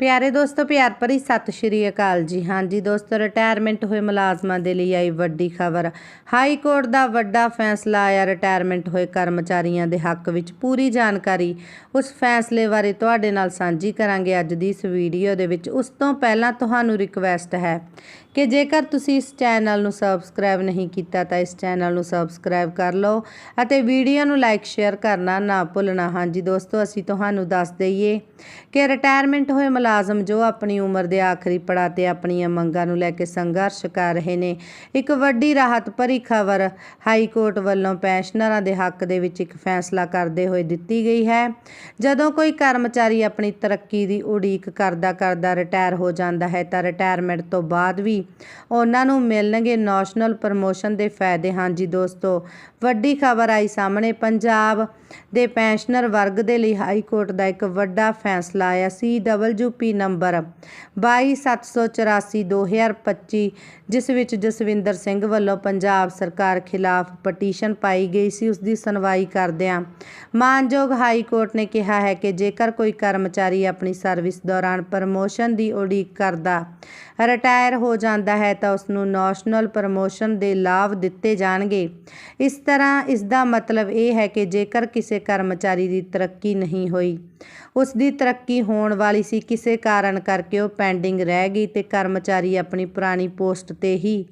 ਪਿਆਰੇ ਦੋਸਤੋ, ਪਿਆਰ ਭਰੀ ਸਤਿ ਸ਼੍ਰੀ ਅਕਾਲ ਜੀ। ਹਾਂਜੀ ਦੋਸਤੋ ਰਿਟਾਇਰਮੈਂਟ ਹੋਏ ਮੁਲਾਜ਼ਮਾਂ ਦੇ ਲਈ ਆਈ ਵੱਡੀ ਖਬਰ। ਹਾਈ ਕੋਰਟ ਦਾ ਵੱਡਾ ਫੈਸਲਾ ਆਇਆ। ਰਿਟਾਇਰਮੈਂਟ ਹੋਏ ਕਰਮਚਾਰੀਆਂ ਦੇ ਹੱਕ ਵਿੱਚ ਪੂਰੀ ਜਾਣਕਾਰੀ। ਉਸ ਫੈਸਲੇ ਬਾਰੇ ਤੁਹਾਡੇ ਨਾਲ ਸਾਂਝੀ ਕਰਾਂਗੇ ਅੱਜ ਦੀ ਇਸ ਵੀਡੀਓ ਦੇ ਵਿੱਚ। ਉਸ ਤੋਂ ਪਹਿਲਾਂ ਤੁਹਾਨੂੰ ਰਿਕਵੈਸਟ ਹੈ ਕਿ ਜੇਕਰ ਤੁਸੀਂ ਇਸ ਚੈਨਲ ਨੂੰ ਸਬਸਕ੍ਰਾਈਬ ਨਹੀਂ ਕੀਤਾ, ਤਾਂ ਇਸ ਚੈਨਲ ਨੂੰ ਸਬਸਕ੍ਰਾਈਬ ਕਰ ਲਓ ਅਤੇ ਵੀਡੀਓ ਨੂੰ ਲਾਈਕ ਸ਼ੇਅਰ ਕਰਨਾ ਨਾ ਭੁੱਲਣਾ। ਹਾਂਜੀ ਦੋਸਤੋ, ਅਸੀਂ ਤੁਹਾਨੂੰ ਦੱਸ ਦਈਏ ਕਿ ਰਿਟਾਇਰਮੈਂਟ ਹੋਏ ਮੁਲਾਜ਼ਮ ਜੋ ਆਪਣੀ ਉਮਰ ਦੇ ਆਖਰੀ ਪੜਾਅ ਤੇ ਆਪਣੀਆਂ ਮੰਗਾਂ ਨੂੰ ਲੈ ਕੇ ਸੰਘਰਸ਼ ਕਰ ਰਹੇ ਨੇ। ਇੱਕ ਵੱਡੀ ਰਾਹਤ ਭਰੀ ਖਬਰ ਹਾਈ ਕੋਰਟ ਵੱਲੋਂ ਪੈਨਸ਼ਨਰਾਂ ਦੇ ਹੱਕ ਦੇ ਵਿੱਚ ਇੱਕ ਫੈਸਲਾ ਕਰਦੇ ਹੋਏ ਦਿੱਤੀ ਗਈ ਹੈ। ਜਦੋਂ ਕੋਈ ਕਰਮਚਾਰੀ ਆਪਣੀ ਤਰੱਕੀ ਦੀ ਉਡੀਕ ਕਰਦਾ ਕਰਦਾ ਰਿਟਾਇਰ ਹੋ ਜਾਂਦਾ ਹੈ ਤਾਂ ਰਿਟਾਇਰਮੈਂਟ ਤੋਂ ਬਾਅਦ ਵੀ ਉਹਨਾਂ ਨੂੰ ਮਿਲਣਗੇ ਨੈਸ਼ਨਲ ਪ੍ਰਮੋਸ਼ਨ ਦੇ ਫਾਇਦੇ। ਹਾਂਜੀ ਦੋਸਤੋ, ਵੱਡੀ ਖਬਰ ਆਈ ਸਾਹਮਣੇ। ਪੰਜਾਬ ਦੇ ਪੈਨਸ਼ਨਰ ਵਰਗ ਦੇ ਲਈ ਹਾਈ ਕੋਰਟ ਦਾ ਇੱਕ ਵੱਡਾ ਫੈਸਲਾ ਆਇਆ ਸੀ। ਡਬਲਯੂਪੀ ਨੰਬਰ 22784-2025 ਜਿਸ ਵਿੱਚ ਜਸਵਿੰਦਰ ਸਿੰਘ ਵੱਲੋਂ ਪੰਜਾਬ ਸਰਕਾਰ ਖਿਲਾਫ ਪਟੀਸ਼ਨ ਪਾਈ ਗਈ ਸੀ, ਉਸ ਦੀ ਸੁਣਵਾਈ ਕਰਦਿਆਂ ਮਾਨਯੋਗ ਹਾਈ ਕੋਰਟ ਨੇ ਕਿਹਾ ਹੈ ਕਿ ਜੇਕਰ ਕੋਈ ਕਰਮਚਾਰੀ ਆਪਣੀ ਸਰਵਿਸ ਦੌਰਾਨ ਪ੍ਰਮੋਸ਼ਨ ਦੀ ਉਡੀਕ ਕਰਦਾ ਰਿਟਾਇਰ ਹੋ ਜਾਂਦਾ ਹੈ, ਤਾਂ ਉਸ ਨੂੰ ਨੈਸ਼ਨਲ ਪ੍ਰਮੋਸ਼ਨ ਦੇ ਲਾਭ ਦਿੱਤੇ ਜਾਣਗੇ। ਇਸ ਤਰ੍ਹਾਂ ਇਸ ਦਾ ਮਤਲਬ ਇਹ ਹੈ ਕਿ ਜੇਕਰ ਕਿਸੇ ਕਰਮਚਾਰੀ ਦੀ ਤਰੱਕੀ ਨਹੀਂ ਹੋਈ, ਉਸ ਦੀ ਤਰੱਕੀ ਹੋਣ ਵਾਲੀ ਸੀ, ਕਿਸੇ ਕਾਰਨ ਕਰਕੇ ਉਹ ਪੈਂਡਿੰਗ ਰਹਿ ਗਈ ਤੇ ਕਰਮਚਾਰੀ ਆਪਣੀ ਪੁਰਾਣੀ ਪੋਸਟ ਤੇ ਹੀ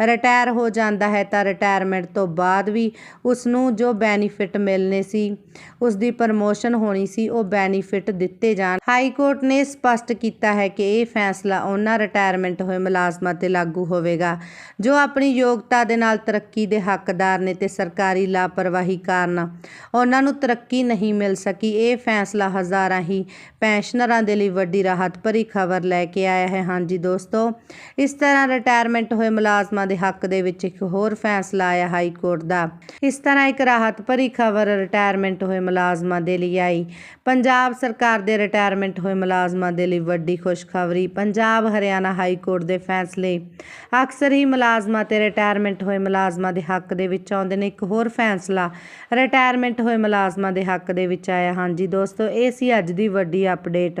ਰਿਟਾਇਰ ਹੋ ਜਾਂਦਾ ਹੈ। ਤਾਂ ਰਿਟਾਇਰਮੈਂਟ ਤੋਂ ਬਾਅਦ ਵੀ ਉਸ ਨੂੰ ਜੋ ਬੈਨੀਫਿਟ ਮਿਲਨੇ ਸੀ ਉਸ ਦੀ ਪ੍ਰਮੋਸ਼ਨ ਹੋਣੀ ਸੀ, ਉਹ ਬੈਨੀਫਿਟ ਦਿੱਤੇ ਜਾਣ। ਹਾਈ ਕੋਰਟ ਨੇ ਸਪਸ਼ਟ ਕੀਤਾ ਹੈ ਕਿ ਇਹ ਫੈਸਲਾ ਉਹਨਾਂ ਰਿਟਾਇਰਮੈਂਟ ਹੋਏ ਮੁਲਾਜ਼ਮਾਂ ਤੇ ਲਾਗੂ ਹੋਵੇਗਾ, ਜੋ ਆਪਣੀ ਯੋਗਤਾ ਦੇ ਨਾਲ ਤਰੱਕੀ ਦੇ ਹੱਕਦਾਰ ਨੇ ਤੇ ਸਰਕਾਰੀ ਲਾਪਰਵਾਹੀ ਕਾਰਨ ਉਹਨਾਂ ਨੂੰ ਤਰੱਕੀ ਨਹੀਂ ਮਿਲ ਸਕੀ। ਇਹ ਫੈਸਲਾ ਹਜ਼ਾਰਾਂ ਹੀ ਪੈਨਸ਼ਨਰਾਂ ਦੇ ਲਈ ਵੱਡੀ ਰਾਹਤ ਭਰੀ ਖਬਰ ਲੈ ਕੇ ਆਇਆ ਹੈ। ਹਾਂਜੀ ਦੋਸਤੋ, ਇਸ ਤਰ੍ਹਾਂ ਰਿਟਾਇਰਮੈਂਟ ਹੋਏ ਮੁਲਾਜ਼ਮਾਂ ਦੇ ਹੱਕ ਦੇ ਵਿੱਚ ਇੱਕ ਹੋਰ ਫੈਸਲਾ ਆਇਆ ਹਾਈ ਕੋਰਟ ਦਾ। ਇਸ ਤਰ੍ਹਾਂ ਇੱਕ ਰਾਹਤ ਭਰੀ ਖਬਰ ਰਿਟਾਇਰਮੈਂਟ ਹੋਏ ਮੁਲਾਜ਼ਮਾਂ ਦੇ ਲਈ ਆਈ। ਪੰਜਾਬ ਸਰਕਾਰ ਦੇ ਰਿਟਾਇਰਮੈਂਟ ਹੋਏ ਮੁਲਾਜ਼ਮਾਂ ਦੇ ਲਈ ਵੱਡੀ ਖੁਸ਼ਖਬਰੀ। ਪੰਜਾਬ, ਹਰਿਆਣਾ ਹਾਈ ਕੋਰਟ ਦੇ ਫੈਸਲੇ। ਅਕਸਰ ਹੀ ਮੁਲਾਜ਼ਮਾਂ ਤੇ ਰਿਟਾਇਰਮੈਂਟ ਹੋਏ ਮੁਲਾਜ਼ਮਾਂ ਦੇ ਹੱਕ ਦੇ ਵਿੱਚ ਆਉਂਦੇ ਨੇ। ਇੱਕ ਹੋਰ ਫੈਸਲਾ ਰਿਟਾਇਰਮੈਂਟ ਹੋਏ ਮੁਲਾਜ਼ਮਾਂ ਦੇ ਹੱਕ ਦੇ ਵਿੱਚ ਆਇਆ। ਹਾਂਜੀ ਦੋਸਤੋ, ਇਹ ਸੀ ਅੱਜ ਦੀ ਵੱਡੀ ਅਪਡੇਟ